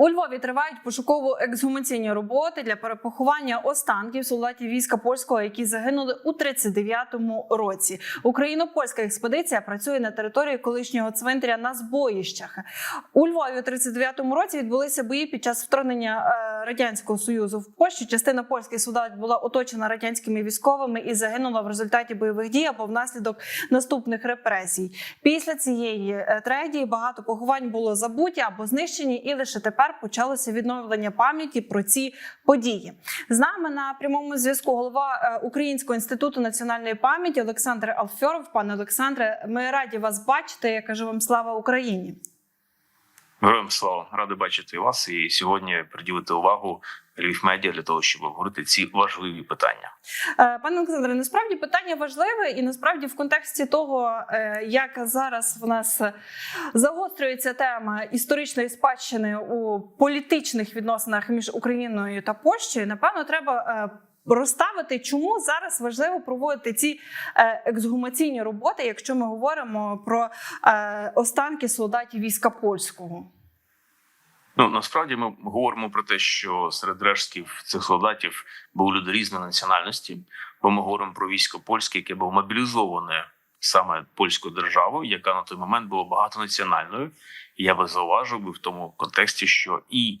У Львові тривають пошуково-ексгумаційні роботи для перепоховання останків солдатів війська польського, які загинули у 39-му році. Україно-польська експедиція працює на території колишнього цвинтаря на збоїщах. У Львові у 39-му році відбулися бої під час вторгнення е, радянського союзу в Польщу. Частина польських солдат була оточена радянськими військовими і загинула в результаті бойових дій або внаслідок наступних репресій. Після цієї е, трагедії багато поховань було забуті або знищені, і лише тепер почалося відновлення пам'яті про ці події. З нами на прямому зв'язку голова е, Українського інституту національної пам'яті Олександр Алфьоров. Пане Олександре, ми раді вас бачити. Я кажу вам слава Україні. Героям слава радий бачити вас і сьогодні приділити увагу Львів медіа для того, щоб обговорити ці важливі питання. Е, Пане Олександре, насправді питання важливе, і насправді в контексті того, е, як зараз в нас загострюється тема історичної спадщини у політичних відносинах між Україною та Польщею, напевно, треба. е, Розставити, чому зараз важливо проводити ці ексгумаційні роботи, якщо ми говоримо про останки солдатів війська польського. Ну насправді ми говоримо про те, що серед рештків цих солдатів були люди різної національності, бо ми говоримо про військо польське, яке було мобілізоване саме польською державою, яка на той момент була багатонаціональною. І я би зауважив би в тому контексті, що і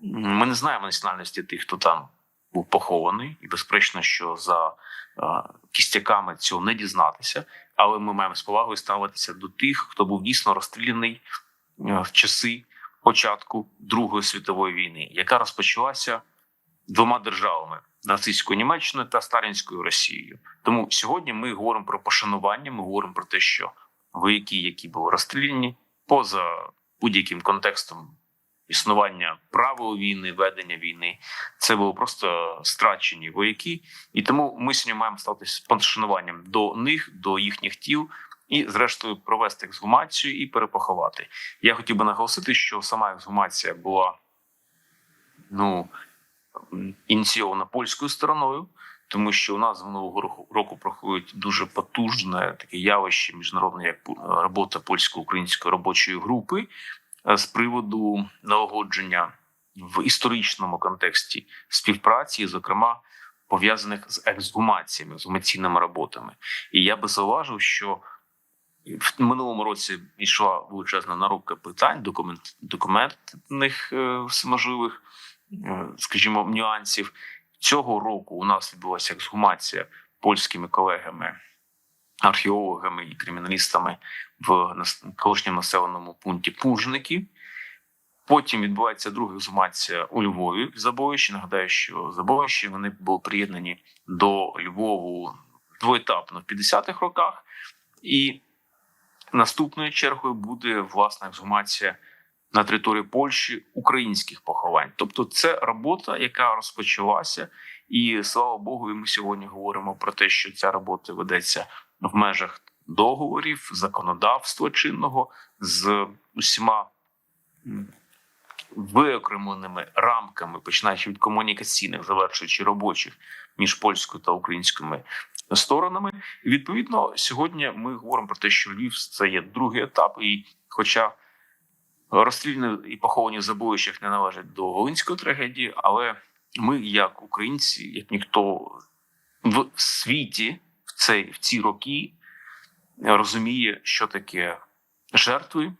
ми не знаємо національності тих, хто там був похований, і безперечно, що за кістяками цього не дізнатися, але ми маємо з повагою ставитися до тих, хто був дійсно розстріляний е, в часи початку Другої світової війни, яка розпочалася двома державами нацистською Німеччиною та Сталінською Росією. Тому сьогодні ми говоримо про пошанування. Ми говоримо про те, що вояки, які були розстріляні, поза будь-яким контекстом існування правил війни, ведення війни, це були просто страчені вояки, і тому ми сьогодні маємо ставитися з пошануванням до них, до їхніх тіл. І, зрештою, провести ексгумацію і перепоховати. Я хотів би наголосити, що сама ексгумація була ну ініційована польською стороною, тому що у нас з минулого року- проходить дуже потужне таке явище міжнародне, як робота польсько-української робочої групи е, з приводу налагодження в історичному контексті співпраці, зокрема пов'язаних з ексгумаціями, ексгумаційними роботами. І я би зауважив, що в минулому році йшла величезна наробка питань, документ, документних е, всеможливих, е, скажімо, нюансів. Цього року у нас відбулася ексгумація польськими колегами, археологами і криміналістами в колишньому населеному пункті Пужники. Потім відбувається друга ексгумація у Львові в Забовищі. Нагадаю, що Забовищі вони були приєднані до Львову двоетапно в 50-х роках. І наступною чергою буде власна ексгумація на території Польщі українських поховань. Тобто, це робота, яка розпочалася, і слава Богу, і ми сьогодні говоримо про те, що ця робота ведеться в межах договорів, законодавства чинного з усіма виокремленими рамками, починаючи від комунікаційних, завершуючи робочих між польською та українськими сторонами. Відповідно, сьогодні ми говоримо про те, що Львів це є другий етап, і хоча розстріляні і поховані в забоїщах не належать до Волинської трагедії, але ми, як українці, як ніхто в світі в цей в ці роки розуміє, що таке жертви,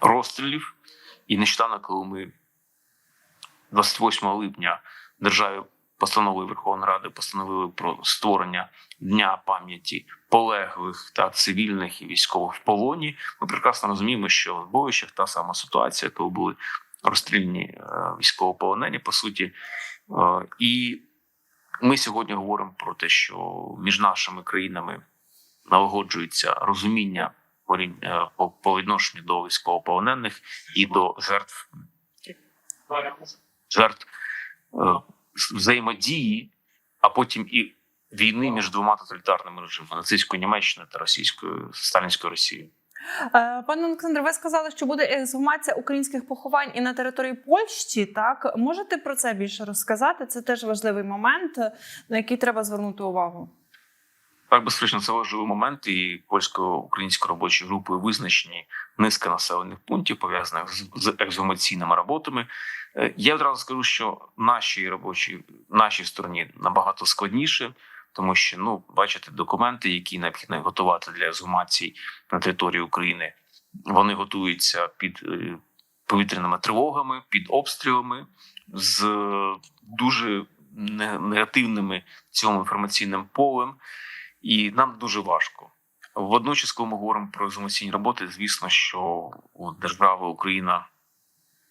розстрілів. І нещодавно, коли ми 28 липня державі постановою Верховної Ради постановили про створення дня пам'яті полеглих та цивільних і військових в полоні. Ми прекрасно розуміємо, що в бойовищах та сама ситуація, коли були розстріляні е, військовополонені, по суті. Е, І ми сьогодні говоримо про те, що між нашими країнами налагоджується розуміння по е, по, відношенню до військовополонених і до жертв жертв взаємодії, а потім і війни між двома тоталітарними режимами нацистською Німеччиною та російською сталінською Росією. Е, Пане Олександре, ви сказали, що буде ексгумація українських поховань і на території Польщі. Так можете про це більше розказати? Це теж важливий момент, на який треба звернути увагу. Так, безперечно, це важливий момент, і польсько-українською робочою групою визначені низка населених пунктів, пов'язаних з, ексгумаційними роботами. Е, Я одразу скажу, що нашій робочій нашій стороні набагато складніше, тому що ну бачите, документи, які необхідно готувати для ексгумації на території України, вони готуються під е, повітряними тривогами, під обстрілами з е, дуже негативними цьому інформаційним полем, і нам дуже важко. Водночас, коли ми говоримо про інформаційні роботи, звісно, що у держави Україна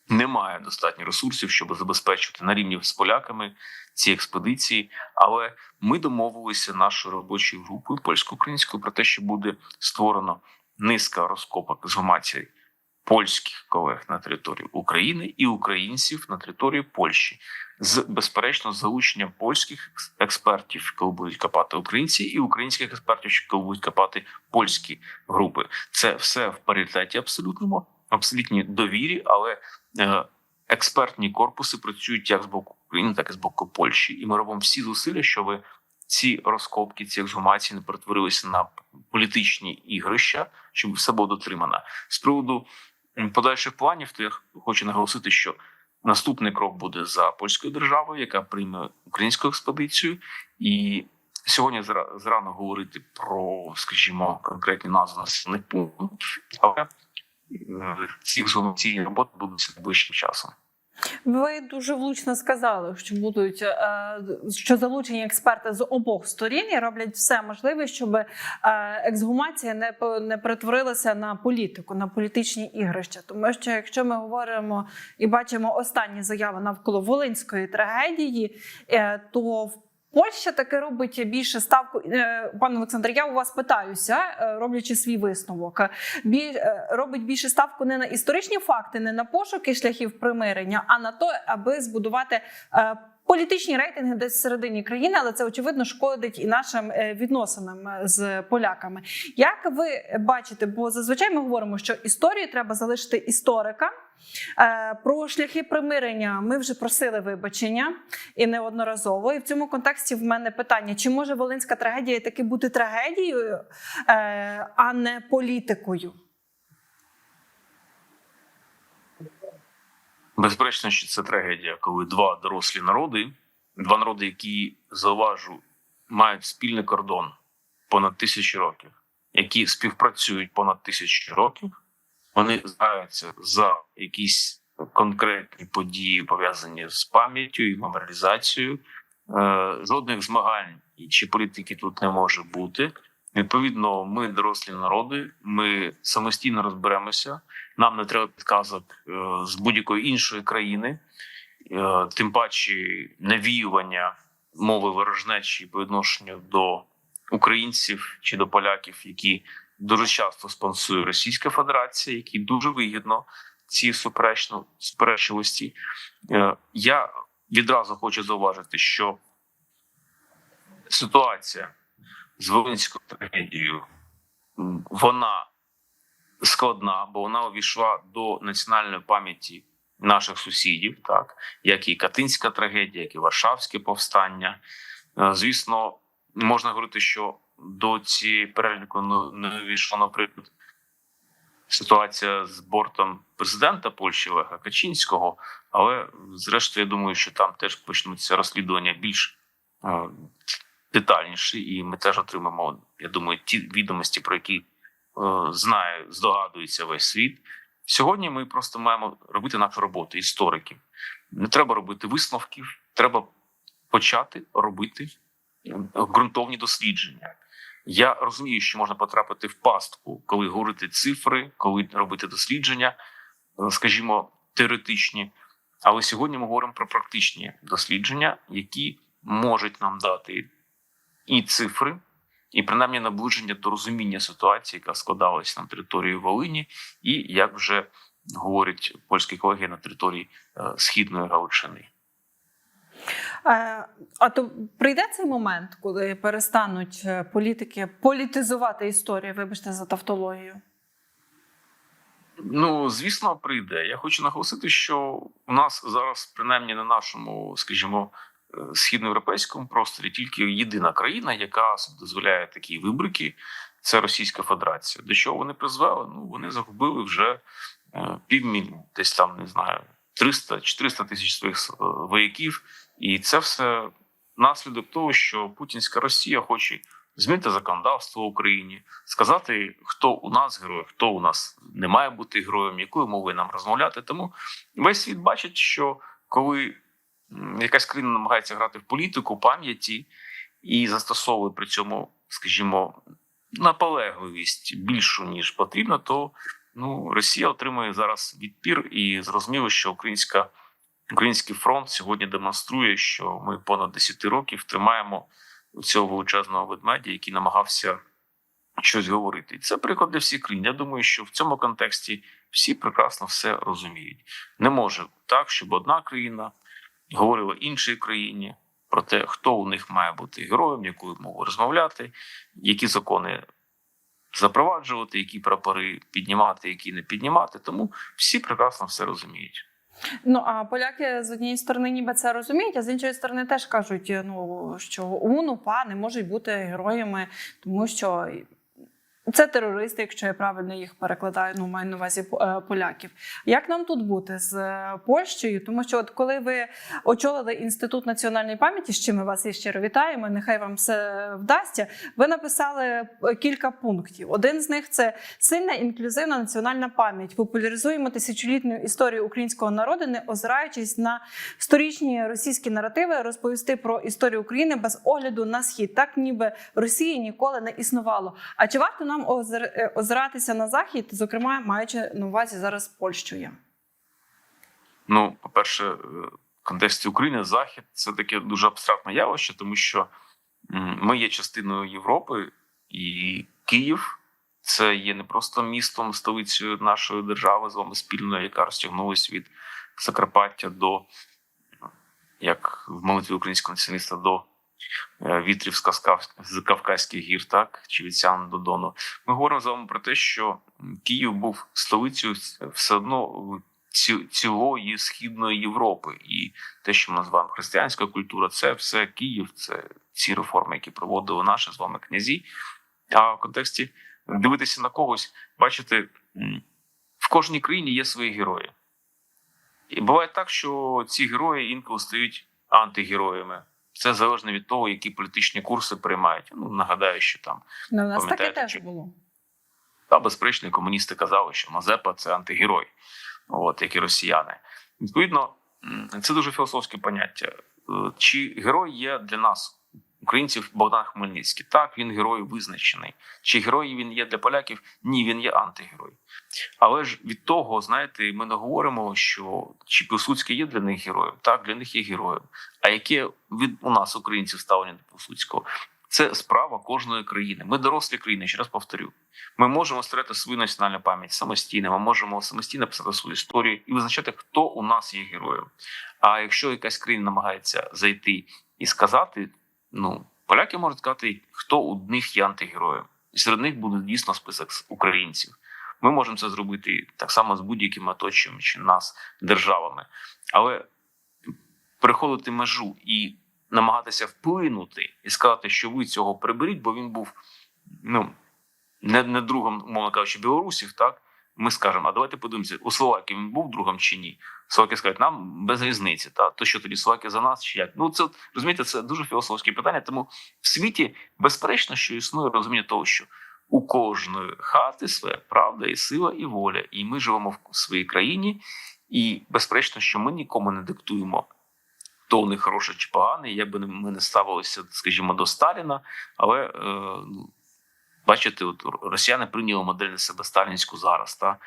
немає достатньо ресурсів, щоб забезпечити на рівні з поляками ці експедиції. Але ми домовилися нашою робочою групою польсько-українською про те, що буде створено низка розкопок з ексгумації польських колег на території України і українців на території Польщі з безперечно залученням польських експертів, коли будуть копати українці, і українських експертів, коли будуть копати польські групи. Це все в паритеті абсолютному, абсолютній довірі, але е, експертні корпуси працюють як з боку України, так і з боку Польщі, і ми робимо всі зусилля, щоб ці розкопки, ці ексгумації не перетворилися на політичні ігрища, щоб все було дотримано. З приводу подальших планів, то я хочу наголосити, що наступний крок буде за польською державою, яка прийме українську експедицію, і сьогодні зра- зрано говорити про, скажімо, конкретні назви населених пунктів, але ці ці ексгумаційні роботи будуть найближчим часом. Ви дуже влучно сказали, що будуть е, що залучені експерти з обох сторін і роблять все можливе, щоб е, ексгумація не не перетворилася на політику, на політичні ігрища. Тому що якщо ми говоримо і бачимо останні заяви навколо волинської трагедії, е, то в Польща таки робить більше ставку. Е, Пане Олександр, я у вас питаюся, е, роблячи свій висновок. Е, робить більше ставку не на історичні факти, не на пошуки шляхів примирення, а на то, аби збудувати. Політичні рейтинги десь всередині країни, але це очевидно шкодить і нашим е, відносинам е, з поляками. Як ви бачите, бо зазвичай ми говоримо, що історію треба залишити історикам. Е, Про шляхи примирення ми вже просили вибачення і неодноразово. І в цьому контексті в мене питання: чи може волинська трагедія таки бути трагедією, а не політикою? Безперечно, що це трагедія, коли два дорослі народи, два народи, які зауважу, мають спільний кордон понад тисячу років, які співпрацюють понад тисячу років, вони згаються за якісь конкретні події, пов'язані з пам'яттю і меморіалізацією. Е, Жодних змагань чи політики тут не може бути. Відповідно, ми дорослі народи, ми самостійно розберемося. Нам не треба підказок е, з будь-якої іншої країни, Е, тим паче навіювання мови ворожнечі по відношенню до українців чи до поляків, які дуже часто спонсує Російська Федерація, які дуже вигідно ці суперечно суперечливості. Е, Я відразу хочу зауважити, що ситуація з Волинською трагедією вона складна, бо вона увійшла до національної пам'яті наших сусідів, так як і Катинська трагедія, як і Варшавське повстання. Е, Звісно, можна говорити, що до цієї переліку не увійшла, наприклад, ситуація з бортом президента Польщі Леха Качинського, але зрештою, я думаю, що там теж почнуться розслідування більш е, детальніші, і ми теж отримаємо, я думаю, ті відомості, про які знає, здогадується весь світ. Сьогодні ми просто маємо робити нашу роботу істориків. Не треба робити висновків, треба почати робити е, ґрунтовні дослідження. Я розумію, що можна потрапити в пастку, коли говорити цифри, коли робити дослідження, е, скажімо, теоретичні. Але сьогодні ми говоримо про практичні дослідження, які можуть нам дати і цифри, і принаймні наближення до розуміння ситуації, яка складалася на території Волині, і як вже говорять польські колеги на території е, східної Галичини. Е, А то прийде цей момент, коли перестануть е, політики політизувати історію, вибачте за тавтологію. Ну, звісно, прийде. Я хочу наголосити, що у нас зараз, принаймні на нашому, скажімо, східноєвропейському просторі, тільки єдина країна, яка дозволяє такі вибрики. це Російська Федерація. До чого вони призвели? Ну вони загубили вже е, півмільйона, десь там не знаю, 300-400 тисяч своїх е, вояків, і це все наслідок того, що путінська Росія хоче змінити законодавство в Україні, сказати, хто у нас герой, хто у нас не має бути героєм, якою мовою нам розмовляти. Тому весь світ бачить, що коли якась країна намагається грати в політику пам'яті і застосовує при цьому, скажімо, наполегливість більшу ніж потрібно, то ну Росія отримує зараз відпір, і зрозуміло, що українська український фронт сьогодні демонструє, що ми понад 10 років тримаємо цього величезного ведмедя, який намагався щось говорити. Це приклад для всіх країн. Я думаю, що в цьому контексті всі прекрасно все розуміють. Не може так, щоб одна країна говорила іншій країні про те, хто у них має бути героєм, якою мовою розмовляти, які закони запроваджувати, які прапори піднімати, які не піднімати. Тому всі прекрасно все розуміють. Ну а поляки з однієї сторони ніби це розуміють, а з іншої сторони теж кажуть, ну що УН, УПА не можуть бути героями, тому що. Це терористи, якщо я правильно їх перекладаю, ну маю на увазі е, поляків. Як нам тут бути з е, Польщею? Тому що, от коли ви очолили інститут національної пам'яті, з чим ми вас і щиро вітаємо, нехай вам все вдасться. Ви написали е, кілька пунктів. Один з них це сильна інклюзивна національна пам'ять. Популяризуємо тисячолітню історію українського народу, не озираючись на сторічні російські наративи, розповісти про історію України без огляду на схід, так ніби Росії ніколи не існувало. А чи варто нам озир- е, озиратися на захід, зокрема маючи на увазі зараз Польщу? Ну, по-перше, е, в контексті України Захід це таке дуже абстрактне явище, тому що ми є частиною Європи, і Київ це є не просто містом, столицею нашої держави з вами спільною, яка розтягнулась від Закарпаття до, як в молитві українського націоналіста, до вітрів з, Кавказ- з Кавказьких гір, так чи від Сян до Дону. Ми говоримо з вами про те, що Київ був столицею все одно цілої східної Європи, і те, що ми називаємо християнська культура, це все Київ, це ці реформи, які проводили наші з вами князі. А в контексті дивитися на когось, бачите, в кожній країні є свої герої. І буває так, що ці герої інколи стають антигероями. Це залежно від того, які політичні курси приймають. Ну нагадаю, що там Ну, у нас таке теж чи- було. та безперечно, комуністи казали, що Мазепа це антигерой, от як і росіяни. Відповідно, це дуже філософське поняття. Е, Чи герой є для нас, українців, Богдан Хмельницький? Так, він герой визначений. Чи герой він є для поляків? Ні, він є антигерой. Але ж від того, знаєте, ми не говоримо, що чи Пилсудський є для них героєм. Так, для них є героєм. А яке від у нас, українців, ставлення до Пилсудського? Це справа кожної країни. Ми дорослі країни, ще раз повторю. Ми можемо створити свою національну пам'ять самостійно. Ми можемо самостійно писати свою історію і визначати, хто у нас є героєм. А якщо якась країна намагається зайти і сказати, ну поляки можуть сказати, хто у них є антигероєм, і серед них буде дійсно список українців. Ми можемо це зробити так само з будь-якими оточуючими нас державами, але переходити межу і намагатися вплинути і сказати, що ви цього приберіть, бо він був ну не, не другом, умовно кажучи, білорусів, так ми скажемо, а давайте подивимося, у Словакії він був другом чи ні. Словаки скажуть, нам без різниці, та то що тоді Словаки за нас чи як? Ну це розумієте, це дуже філософське питання. Тому в світі безперечно, що існує розуміння того, що у кожної хати своя правда і сила, і воля, і ми живемо в своїй країні, і безперечно, що ми нікому не диктуємо. То них хороше чи погане, як би ми не ставилися, скажімо, до Сталіна, але е, ну, бачите, от росіяни прийняли модель на себе сталінську зараз. Та?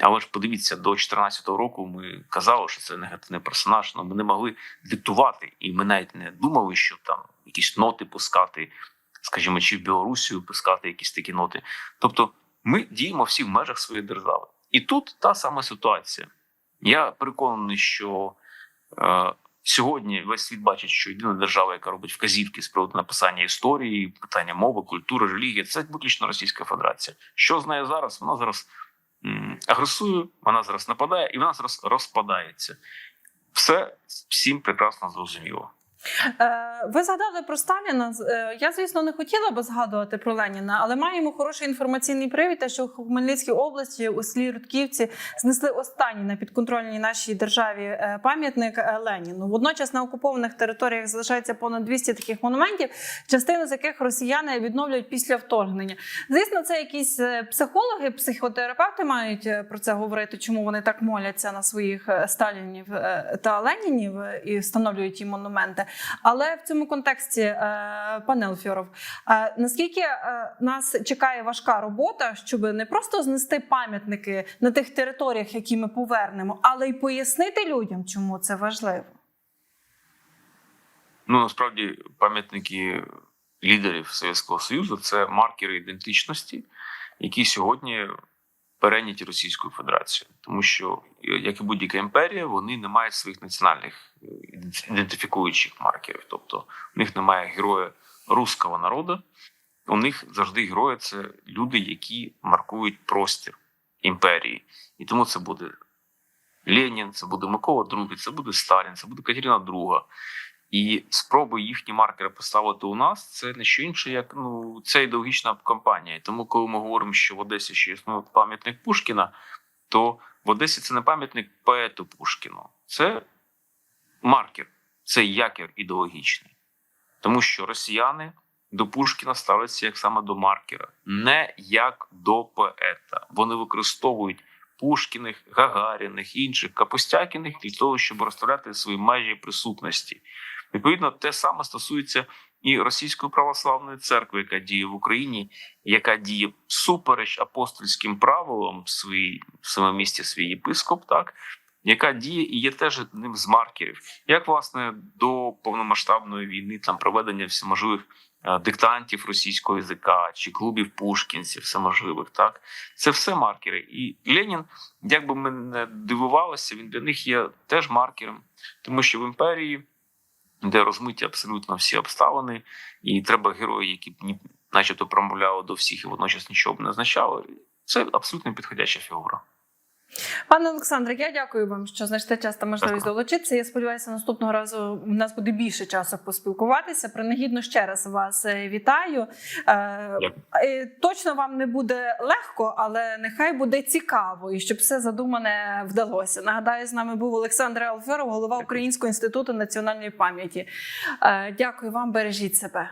Але ж подивіться, до 2014 року ми казали, що це негативний персонаж, але ми не могли диктувати, і ми навіть не думали, що там якісь ноти пускати, скажімо, чи в Білорусію пускати якісь такі ноти. Тобто ми діємо всі в межах своєї держави. І тут та сама ситуація. Я переконаний, що е, сьогодні весь світ бачить, що єдина держава, яка робить вказівки з приводу написання історії, питання мови, культури, релігії, це виключно Російська Федерація. Що з нею зараз? Вона зараз агресує, вона зараз нападає і вона зараз розпадається. Все всім прекрасно зрозуміло. Е, Ви згадали про Сталіна. Е, Я, звісно, не хотіла би згадувати про Леніна, але маємо хороший інформаційний привід, те, що в Хмельницькій області у селі Рудківці знесли останній на підконтрольній нашій державі е, пам'ятник Леніну. Водночас на окупованих територіях залишається понад 200 таких монументів, частину з яких росіяни відновлюють після вторгнення. Звісно, це якісь психологи, психотерапевти мають про це говорити, чому вони так моляться на своїх Сталінів та Ленінів і встановлюють їм монументи. Але в цьому контексті, е, пане Алфьоров, е, наскільки е, нас чекає важка робота, щоб не просто знести пам'ятники на тих територіях, які ми повернемо, але й пояснити людям, чому це важливо. Ну насправді пам'ятники лідерів Совєтського Союзу це маркери ідентичності, які сьогодні перейняті Російською Федерацією, тому що е, як і будь-яка імперія, вони не мають своїх національних е, ідентифікуючих маркерів. Тобто у них немає героя руського народу. У них завжди герої це люди, які маркують простір імперії, і тому це буде Ленін, це буде Микола II, це буде Сталін, це буде Катерина II. І спроби їхні маркери поставити у нас це не що інше, як ну це ідеологічна кампанія. Тому, коли ми говоримо, що в Одесі ще існує пам'ятник Пушкіна, то в Одесі це не пам'ятник поету Пушкіну, це маркер, це якір ідеологічний. Тому що росіяни до Пушкіна ставляться як саме до маркера, не як до поета. Вони використовують Пушкіних, Гагаріних, інших Капустякіних для того, щоб розставляти свої межі присутності. Відповідно, те саме стосується і Російської православної церкви, яка діє в Україні, яка діє всупереч апостольським правилам в своїй в своєму місті свій єпископ, так яка діє і є теж одним з маркерів, як власне до повномасштабної війни там проведення всеможливих е, диктантів російського язика чи клубів пушкінців, всеможливих, так це все маркери. І Ленін, як би ми не дивувалися, він для них є теж маркером, тому що в імперії, де розмиті абсолютно всі обставини, і треба герої, які б ні, начебто промовляли до всіх і водночас нічого б не означали. Це абсолютно підходяща фігура. Пане Олександре, я дякую вам, що знайшли час та можливість долучитися. Я сподіваюся, наступного разу у нас буде більше часу поспілкуватися. Принагідно ще раз вас е, вітаю. Е, Дякую. е, Точно вам не буде легко, але нехай буде цікаво і щоб все задумане вдалося. Нагадаю, з нами був Олександр Алферов, голова Українського інституту національної пам'яті. Дякую вам, бережіть себе.